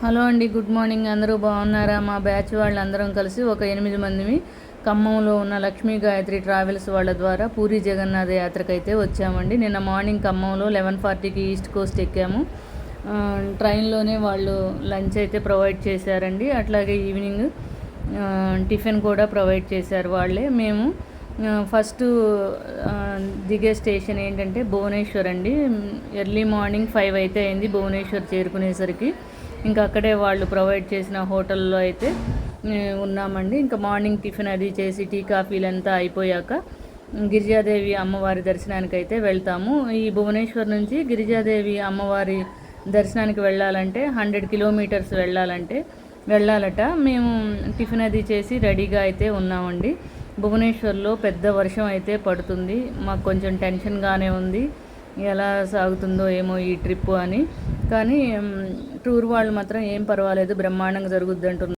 Hello అండి good morning. అందరూ బాగున్నారా? మా బ్యాచ్ వాళ్ళందరం కలిసి ఒక ఎనిమిది మందిని ఖమ్మంలో ఉన్న లక్ష్మీ గాయత్రి ట్రావెల్స్ వాళ్ళ ద్వారా పూరి జగన్నాథ యాత్రకు అయితే వచ్చామండి. నిన్న మార్నింగ్ ఖమ్మంలో లెవెన్ ఫార్టీకి ఈస్ట్ కోస్ట్ ఎక్కాము. ట్రైన్లోనే వాళ్ళు లంచ్ అయితే ప్రొవైడ్ చేశారండి. అట్లాగే ఈవినింగ్ టిఫిన్ కూడా ప్రొవైడ్ చేశారు వాళ్ళే. మేము ఫస్ట్ దిగే స్టేషన్ ఏంటంటే భువనేశ్వర్ అండి ఎర్లీ మార్నింగ్ ఫైవ్ అయితే అయింది భువనేశ్వర్ చేరుకునేసరికి. ఇంకా అక్కడే వాళ్ళు ప్రొవైడ్ చేసిన హోటల్లో అయితే ఉన్నామండి. ఇంకా మార్నింగ్ టిఫిన్ అది చేసి టీ కాఫీలు అంతా అయిపోయాక గిరిజాదేవి అమ్మవారి దర్శనానికి అయితే వెళ్తాము. ఈ భువనేశ్వర్ నుంచి గిరిజాదేవి అమ్మవారి దర్శనానికి వెళ్ళాలంటే హండ్రెడ్ కిలోమీటర్స్ వెళ్ళాలంటే వెళ్ళాలట. మేము టిఫిన్ అది చేసి రెడీగా అయితే ఉన్నామండి. భువనేశ్వర్లో పెద్ద వర్షం అయితే పడుతుంది. మాకు కొంచెం టెన్షన్గానే ఉంది. ఎలా సాగుతుందో ఏమో ఈ ట్రిప్ అని. కానీ టూర్ వాళ్ళు మాత్రం ఏం పర్వాలేదు బ్రహ్మాండంగా జరుగుద్ది అంటున్నారు.